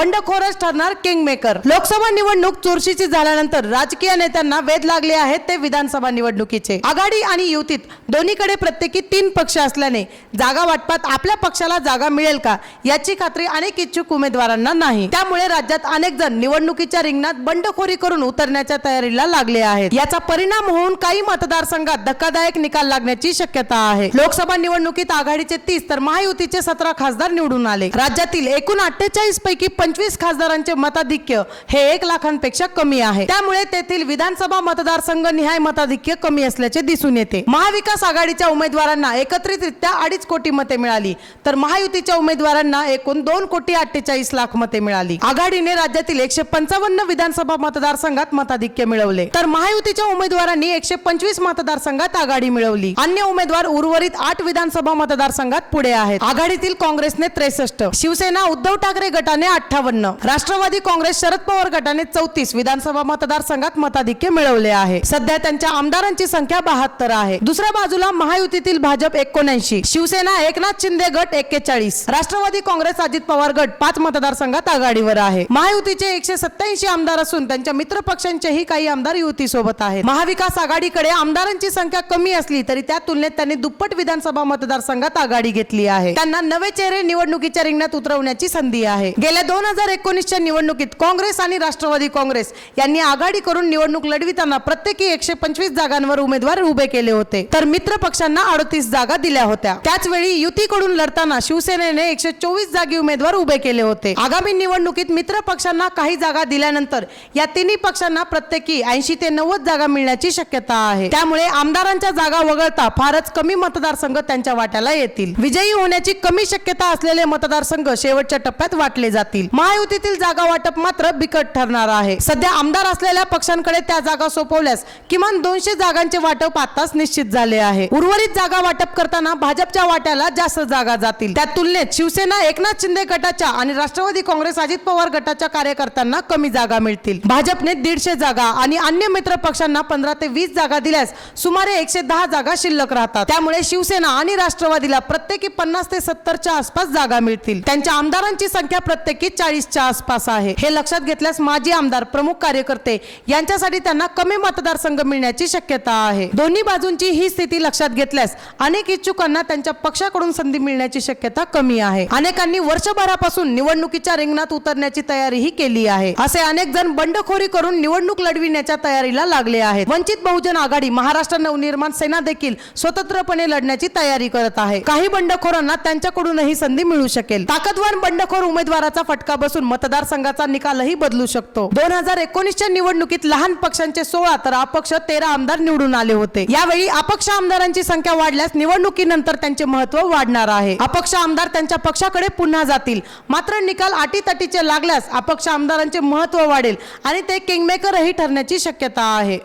बंडखोरच ठरणार king maker Lok Sabha निवडणूक चुरशीची झाल्यानंतर राजकीय नेत्यांना वेध लागले आहेत ते विधानसभा निवडणुकीचे. आघाडी आणि युतीत दोन्हीकडे प्रत्येकी तीन पक्ष असल्याने जागा वाटपात आपल्या पक्षाला जागा मिळेल का याची खात्री अनेक इच्छुक उमेदवारांना नाही. त्यामुळे राज्यात अनेक जण निवडणुकीच्या रिंगणात बंडखोरी करून उतरण्याच्या तयारीला लागले आहेत. याचा परिणाम होऊन काही मतदारसंघात धक्कादायक निकाल लागण्याची शक्यता आहे. लोकसभा निवडणुकीत आघाडीचे तीस तर महायुतीचे सतरा खासदार निवडून आले. राज्यातील एकूण अठ्ठेचाळीस पैकी पंचवीस खासदारांचे मताधिक्य हे एक लाखांपेक्षा कमी आहे. त्यामुळे तेथील विधानसभा मतदारसंघ निहाय मताधिक्य कमी असल्याचे दिसून येते. महाविकास आघाडीच्या उमेदवारांना एकत्रितरित्या अडीच कोटी मते मिळाली. तर महायुतीच्या उमेदवारांना एकूण दोन कोटी अठ्ठेचाळीस लाख मते मिळाली. आघाडीने राज्यातील एकशे पंचावन्न विधानसभा मतदारसंघात मताधिक्य मिळवले. तर महायुतीच्या उमेदवारांनी एकशे पंचवीस मतदारसंघात आघाडी मिळवली. अन्य उमेदवार उर्वरित आठ विधानसभा मतदारसंघात पुढे आहेत. आघाडीतील काँग्रेसने त्रेसष्ट. शिवसेना उद्धव ठाकरे गटाने अठ्ठावन्न. राष्ट्रवादी काँग्रेस शरद पवार गटाने चौतीस विधानसभा मतदारसंघात मताधिक्य मिळवले आहे. सध्या त्यांच्या आमदारांची संख्या बहात्तर आहे. दुसऱ्या बाजूला महायुतीतील भाजप एकोणऐंशी शिवसेना एकनाथ शिंदे गट एक्केचाळीस राष्ट्रवादी काँग्रेस अजित पवार गट पाच मतदारसंघात आघाडीवर आहे. महायुतीचे एकशे सत्याऐंशी आमदार असून त्यांच्या मित्र पक्षांचेही काही आमदार युती सोबत आहेत. महाविकास आघाडीकडे आमदारांची संख्या कमी असली तरी त्या तुलनेत त्यांनी दुप्पट विधानसभा मतदारसंघात आघाडी घेतली आहे. त्यांना नवे चेहरे निवडणुकीच्या रिंगणात उतरवण्याची संधी आहे. गेल्या दोन हजार एकोणीसच्या निवडणुकीत काँग्रेस आणि राष्ट्रवादी काँग्रेस यांनी आघाडी करून निवडणूक लढविताना प्रत्येकी एकशे पंचवीस जागांवर उमेदवार उभे केले होते. तर मित्र पक्षांना अडतीस जागा दिल्या होत्या. त्याचवेळी युतीकडून लढताना शिवसेनेने एकशे चोवीस जागी उमेदवार उभे केले होते. आगामी निवडणुकीत मित्र पक्षांना काही जागा दिल्यानंतर या तिन्ही पक्षांना प्रत्येकी ऐंशी ते नव्वद जागा मिळण्याची शक्यता आहे. त्यामुळे आमदारांच्या जागा वगळता फारच कमी मतदारसंघ त्यांच्या वाट्याला येतील. विजयी होण्याची कमी शक्यता असलेले मतदारसंघ शेवटच्या टप्प्यात वाटले जातील. महायुतीतील जागा वाटप मात्र बिकट ठरणार आहे. सध्या आमदार असलेल्या पक्षांकडे त्या जागा सोपवल्यास किमान दोनशे जागांचे वाटप आताच निश्चित झाले आहे. उर्वरित जागा वाटप करताना भाजपच्या वाट्याला जास्त जागा जातील. त्या तुलनेत शिवसेना एकनाथ शिंदे गटाच्या आणि राष्ट्रवादी काँग्रेस अजित पवार गटाच्या कार्यकर्त्यांना कमी जागा मिळतील. भाजपने दीडशे जागा आणि अन्य मित्र पक्षांना पंधरा ते वीस जागा दिल्यास सुमारे एकशे दहा जागा शिल्लक राहतात. त्यामुळे शिवसेना आणि राष्ट्रवादीला प्रत्येकी पन्नास ते सत्तरच्या आसपास जागा मिळतील. त्यांच्या आमदारांची संख्या प्रत्येकी चाळीसच्या आसपास आहे. हे लक्षात घेतल्यास माजी आमदार प्रमुख कार्यकर्ते यांच्यासाठी त्यांना कमी मतदारसंघ मिळण्याची शक्यता आहे. दोन्ही बाजूंची ही स्थिती लक्षात घेतल्यास अनेक इच्छुकांना त्यांच्या पक्षाकडून संधी मिळण्याची शक्यता कमी आहे. अनेकांनी वर्षभरापासून निवडणुकीच्या रिंगणात उतरण्याची तयारीही केली आहे. असे अनेक जण बंडखोरी करून निवडणूक लढविण्याच्या तयारीला लागले आहेत. वंचित बहुजन आघाडी महाराष्ट्र नवनिर्माण सेना देखील स्वतंत्रपणे लढण्याची तयारी करत आहे. काही बंडखोरांना त्यांच्याकडूनही संधी मिळू शकेल. ताकदवार बंडखोर उमेदवाराचा फटका बसून मतदारसंघाचा निकालही बदलू शकतो. दोन हजार एकोणीसच्या निवडणुकीत लहान पक्षांचे सोळा तर अपक्ष तेरा आमदार निवडून आले होते. यावेळी अपक्ष आमदारांची संख्या वाढल्यास निवडणुकीनंतर त्यांचे महत्त्व वाढणार आहे. अपक्ष आमदार त्यांच्या पक्षाकडे पुन्हा जातील. मात्र निकाल अटीतटीचे लागल्यास अपक्ष आमदारांचे महत्त्व वाढेल आणि ते किंगमेकरही ठरण्याची शक्यता आहे.